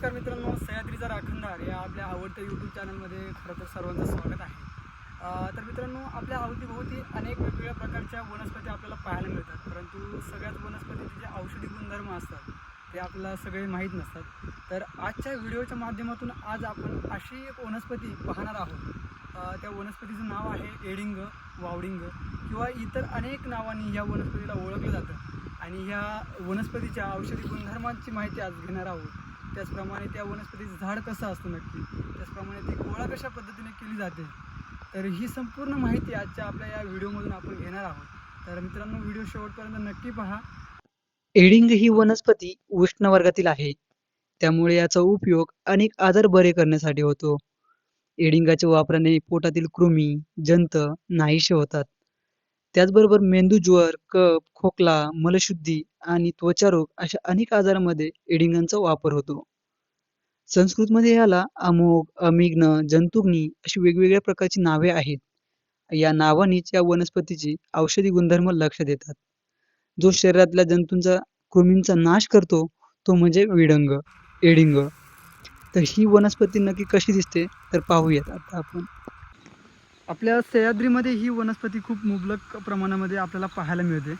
नमस्कार मित्रांनो सह्याद्रीचा राखणदार या आपल्या आवडत्या यूट्यूब चॅनलमध्ये खरं तर सर्वांचं स्वागत आहे. तर मित्रांनो आपल्या अवतीभोवती अनेक वेगवेगळ्या प्रकारच्या वनस्पती आपल्याला पाहायला मिळतात. परंतु सगळ्याच वनस्पतीचे जे औषधी गुणधर्म असतात ते आपल्याला सगळे माहीत नसतात. तर आजच्या व्हिडिओच्या माध्यमातून आज आपण अशी एक वनस्पती पाहणार आहोत. त्या वनस्पतीचं नाव आहे एडिंग वावडिंग किंवा इतर अनेक नावांनी या वनस्पतीला ओळखलं जातं. आणि ह्या वनस्पतीच्या औषधी गुणधर्मांची माहिती आज घेणार आहोत. त्याचप्रमाणे त्या वनस्पतीचं झाड कसं असतं नक्की? त्याचप्रमाणे ती गोळा कशा पद्धतीने केली जाते? तर ही संपूर्ण माहिती आजच्या आपल्या या व्हिडिओमधून आपण घेणार आहोत. तर मित्रांनो व्हिडिओ शेवटपर्यंत नक्की पहा. एडिंग ही वनस्पती उष्ण वर्गातील आहे. त्यामुळे याचा उपयोग अनेक आजार बरे करण्यासाठी होतो. एडिंगाच्या वापराने पोटातील कृमी जंत नाहीसे होतात. त्याचबरोबर मेंदू ज्वर कप खोकला मलशुद्धी आणि त्वचारोग अशा अनेक आजारांमध्ये एडिंगांचा वापर होतो. संस्कृतमध्ये याला अमोघ अमिग्न जंतुग्नी अशी वेगवेगळ्या प्रकारची नावे आहेत. या नावानीच या वनस्पतीची औषधी गुणधर्म लक्षात येतात. जो शरीरातल्या जंतूंचा कृमींचा नाश करतो तो म्हणजे विडंग एडिंग. तर ही वनस्पती नक्की कशी दिसते तर पाहूयात आता आपण. आपल्या सह्याद्रीमध्ये ही वनस्पती खूप मुबलक प्रमाणामध्ये आपल्याला पाहायला मिळते.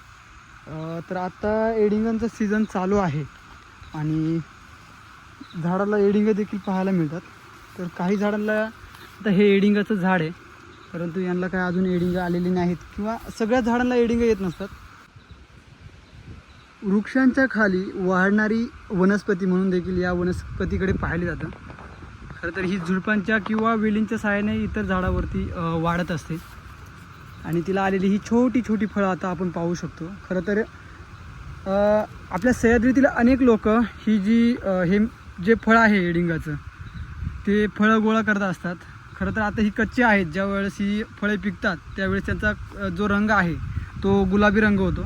तर आता एडिंगांचं सीझन चालू आहे आणि झाडाला एडिंग देखील पाहायला मिळतात. तर काही झाडांना आता हे एडिंगाचं झाड आहे परंतु यांना काय अजून एडिंग आलेली नाहीत किंवा सगळ्या झाडांना एडिंग येत नसतात. वृक्षांच्या खाली वाढणारी वनस्पती म्हणून देखील या वनस्पतीकडे पाहिले जातं. खरं तर ही झुडपांच्या किंवा वेलींच्या सहाय्याने इतर झाडावरती वाढत असते. आणि तिला आलेली ही छोटी छोटी फळं आता आपण पाहू शकतो. खरं तर आपल्या सह्याद्रीतील अनेक लोक ही जी हे जे फळ आहे एडिंगाचं ते फळं गोळा करत असतात. खरं तर आता ही कच्ची आहेत. ज्या वेळेस ही फळे पिकतात त्यावेळेस त्यांचा जो रंग आहे तो गुलाबी रंग होतो.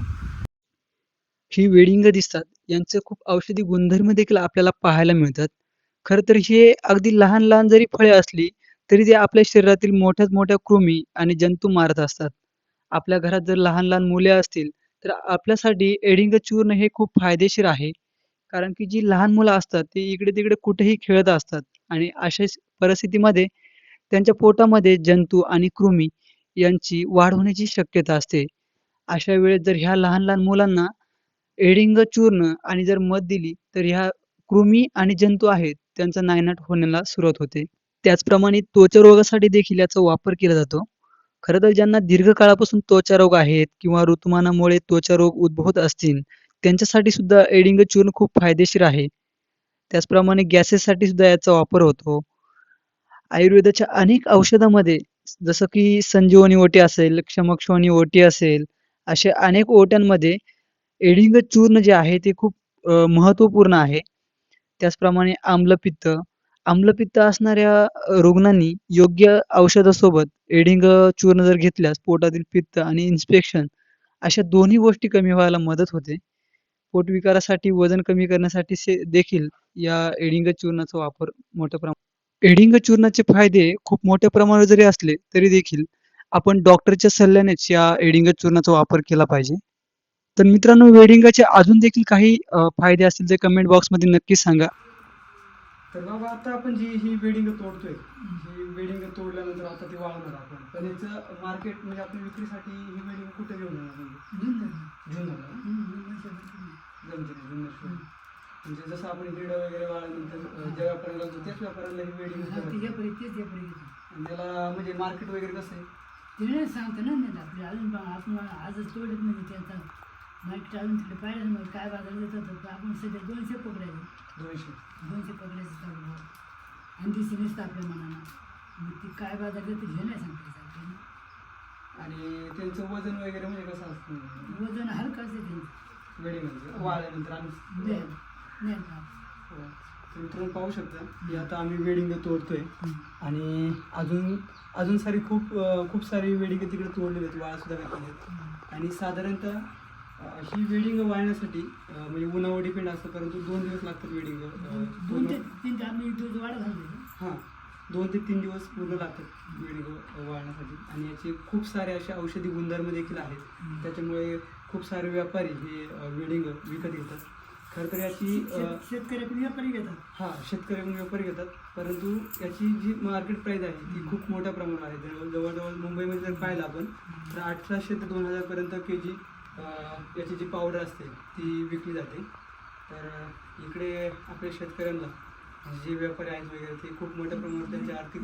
ही वेडिंग दिसतात. यांचे खूप औषधी गुणधर्म देखील आपल्याला पाहायला मिळतात. खरं तर हे अगदी लहान लहान जरी फळे असली तरी ते आपल्या शरीरातील मोठ्यात मोठ्या कृमी आणि जंतू मारत असतात. आपल्या घरात जर लहान लहान मुले असतील तर आपल्यासाठी एडिंग चूर्ण हे खूप फायदेशीर आहे. कारण की जी लहान मुलं असतात ती इकडे तिकडे कुठेही खेळत असतात आणि अशा परिस्थितीमध्ये त्यांच्या पोटामध्ये जंतू आणि कृमी यांची वाढ होण्याची शक्यता असते. अशा वेळेस जर ह्या लहान लहान मुलांना एडिंग चूर्ण आणि जर मध दिली तर ह्या कृमी आणि जंतू आहेत त्यांचा नायनाट होण्याला सुरुवात होते. त्याचप्रमाणे त्वचा रोगासाठी देखील याचा वापर केला जातो. खरं तर ज्यांना दीर्घकाळापासून त्वचा रोग आहेत किंवा ऋतुमानामुळे त्वचा रोग उद्भवत असतील त्यांच्यासाठी सुद्धा एडिंग चूर्ण खूप फायदेशीर आहे. त्याचप्रमाणे गॅसेससाठी सुद्धा याचा वापर होतो. आयुर्वेदाच्या अनेक औषधामध्ये जसं की संजीवनी ओटी असेल क्षमक्षवणी ओटी असेल अशा अनेक ओट्यांमध्ये एडिंग चूर्ण जे आहे ते खूप महत्त्वपूर्ण महत्त्वपूर्ण आहे. त्याचप्रमाणे आम्लपित्त. आम्लपित्त असणाऱ्या रुग्णांनी योग्य औषधासोबत एडिंग चूर्ण जर घेतल्यास पोटातील पित्त आणि इन्स्पेक्शन अशा दोन्ही गोष्टी कमी व्हायला मदत होते. पोटविकारासाठी वजन कमी करण्यासाठी से- देखील या एडिंग चूर्णाचा वापर मोठ्या प्रमाणात एडिंग चूर्णाचे फायदे खूप मोठ्या प्रमाणावर जरी असले तरी देखील आपण डॉक्टरच्या सल्ल्यानेच या एडिंग चूर्णाचा वापर केला पाहिजे. तर मित्रांनो वेडिंगाचे अजून देखील काही फायदे असतील ते कमेंट बॉक्समध्ये नक्की सांगा. तर बाबा आता आपण जी ही वेडिंग तोडतोय ही वेडिंग तोडल्यानंतर आता ती वाळवणार आपण. पण याचं मार्केट म्हणजे आपण विक्रीसाठी ही वेडिंग कुठे घेऊन जाणार म्हणजे. म्हणजे जसं आपण दीड वगैरे वाळल्यानंतर ज्या व्यापाऱ्याला जातो त्याच व्यापाऱ्याला ही वेडिंग त्याला म्हणजे मार्केट वगैरे कसं आहे? तिने सांगतो ना नाही आपले अजून पण आपण आजच तोडत नाही त्यांचा मार्केट अजून तिकडे पाहिलं मग काय बाजार देतात तर आपण सध्या दोनशे पकडायचे दोनशे. दोनशे पकडायचे चालू आणि दिसे नसतं आपल्या मनानं. मग ती काय बाजार देते हे नाही सांगता आणि त्यांचं वजन वगैरे म्हणजे कसं असतं? वजन हलकाच आहे त्यांचं. वेडिंग वाळल्यानंतर आम्ही नाही मित्रांनो पाहू शकता की आता आम्ही वेडिंग तोडतोय. आणि अजून अजून सारी खूप खूप सारी वेडिंग तिकडे तोडलेली आहेत वाळा सुद्धा घातलेले आहेत. आणि साधारणतः ही वेडिंग वाळण्यासाठी अं, म्हणजे उन्हावर डिपेंड असतं परंतु दोन दिवस लागतात वेडिंग दोन ते तीन ते आम्ही दूध वाढ घालतो हां दोन ते तीन दिवस पूर्ण लागतात वेडिंग वाळण्यासाठी आणि याचे खूप सारे असे औषधी गुणधर्म देखील आहेत. त्याच्यामुळे खूप सारे व्यापारी हे वेडिंग विकत घेतात. खरं तर याची अ, शेत- शेतकरी व्यापारी घेतात. हा शेतकरी व्यापारी घेतात. परंतु याची जी मार्केट प्राईस आहे ती खूप मोठ्या प्रमाणावर आहे. जवळ- जवळजवळ मुंबईमध्ये जर पाहिलं आपण तर अठराशे ते दोन हजारपर्यंत के जी याची जी पावडर असते ती विकली जाते. तर इकडे आपल्या शेतकऱ्यांना जे व्यापारी आहेत वगैरे ते खूप मोठ्या प्रमाणात त्यांची आर्थिक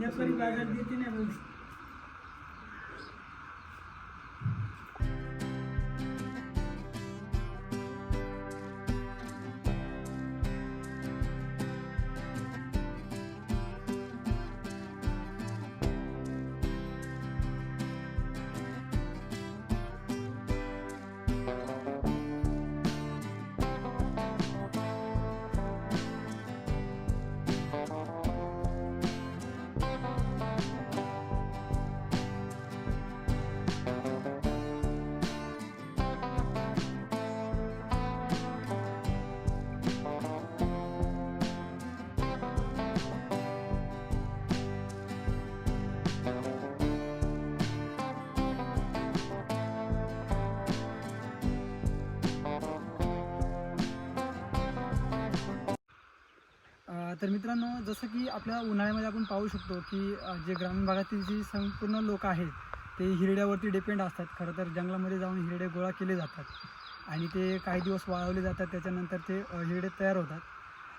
तर मित्रांनो जसं की आपल्या उन्हाळ्यामध्ये आपण पाहू शकतो की जे ग्रामीण भागातील जी संपूर्ण लोक आहेत ते हिरड्यावरती डिपेंड असतात. खरं तर जंगलामध्ये जाऊन हिरडे गोळा केले जातात आणि ते काही दिवस वाळवले जातात. त्याच्यानंतर ते हिरडे तयार होतात.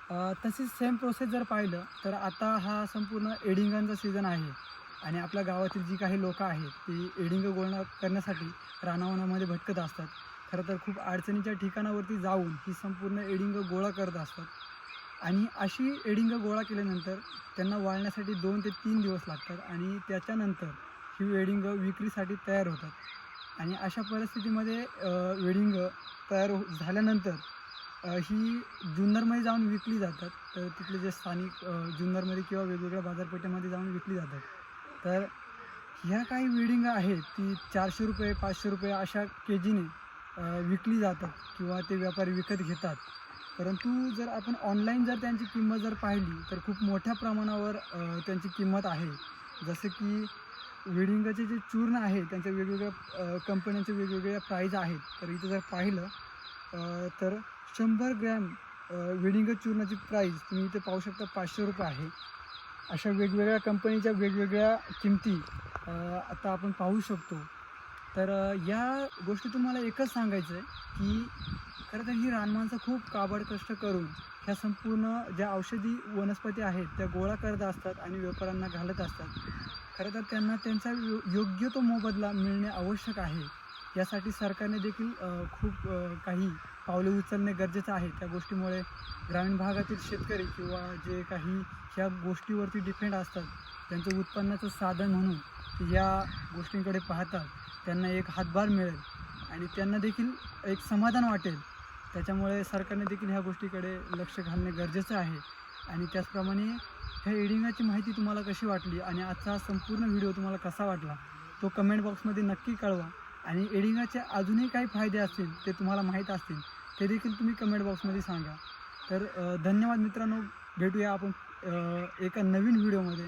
तसेच तशीच सेम प्रोसेस जर पाहिलं तर आता हा संपूर्ण एडिंगांचा सीझन आहे आणि आपल्या गावातील जी काही लोकं आहेत ती एडिंग गोळा करण्यासाठी रानावनामध्ये भटकत असतात. खरं तर खूप अडचणीच्या ठिकाणावरती जाऊन ही संपूर्ण एडिंग गोळा करत असतात. आणि अशी एडिंग गोळा केल्यानंतर त्यांना वाळण्यासाठी दोन ते तीन दिवस लागतात आणि त्याच्यानंतर ही वेडिंग विक्रीसाठी तयार होतात. आणि अशा परिस्थितीमध्ये वेडिंग तयार हो झाल्यानंतर ही जुन्नरमध्ये जाऊन विकली जातात. तर तिथले जे स्थानिक जुन्नरमध्ये किंवा वेगवेगळ्या बाजारपेठेमध्ये जाऊन विकली जातात. तर ह्या काही वेडिंग आहेत ती चारशे रुपये पाचशे रुपये अशा के जीने विकली जातात किंवा ते व्यापारी विकत घेतात. परंतु जर आपण ऑनलाईन जर त्यांची किंमत जर पाहिली तर खूप मोठ्या प्रमाणावर त्यांची किंमत आहे. जसं की वेडिंगाचे जे चूर्ण आहे त्यांच्या वेगवेगळ्या कंपन्यांचे वेगवेगळ्या प्राईज आहेत. तर इथं जर पाहिलं तर शंभर ग्रॅम वेडिंग चूर्णाची प्राईज तुम्ही इथे पाहू शकता पाचशे रुपये आहे. अशा वेगवेगळ्या कंपनीच्या वेगवेगळ्या किमती आता आपण पाहू शकतो. तर या गोष्टीतून मला एकच सांगायचं आहे की खरं तर ही रानमाणसं खूप काबड कष्ट करून ह्या संपूर्ण ज्या औषधी वनस्पती आहेत त्या गोळा करत असतात आणि व्यापाऱ्यांना घालत असतात. खरं तर त्यांना त्यांचा यो योग्य तो मोबदला मिळणे आवश्यक आहे. यासाठी सरकारने देखील खूप काही पावले उचलणे गरजेचं आहे. त्या गोष्टीमुळे ग्रामीण भागातील शेतकरी किंवा जे काही ह्या गोष्टीवरती डिपेंड असतात त्यांचं उत्पन्नाचं साधन म्हणून या गोष्टींकडे पाहतात त्यांना एक हातभार मिळेल आणि त्यांना देखील एक समाधान वाटेल. त्याच्यामुळे सरकारने देखील ह्या गोष्टीकडे लक्ष घालणे गरजेचं आहे. आणि त्याचप्रमाणे ह्या एडिंगाची माहिती तुम्हाला कशी वाटली आणि आजचा संपूर्ण व्हिडिओ तुम्हाला कसा वाटला तो कमेंट बॉक्समध्ये नक्की कळवा. आणि एडिंगाचे अजूनही काही फायदे असतील ते तुम्हाला माहीत असतील ते देखील तुम्ही कमेंट बॉक्समध्ये सांगा. तर धन्यवाद मित्रांनो. भेटूया आपण एका नवीन व्हिडिओमध्ये.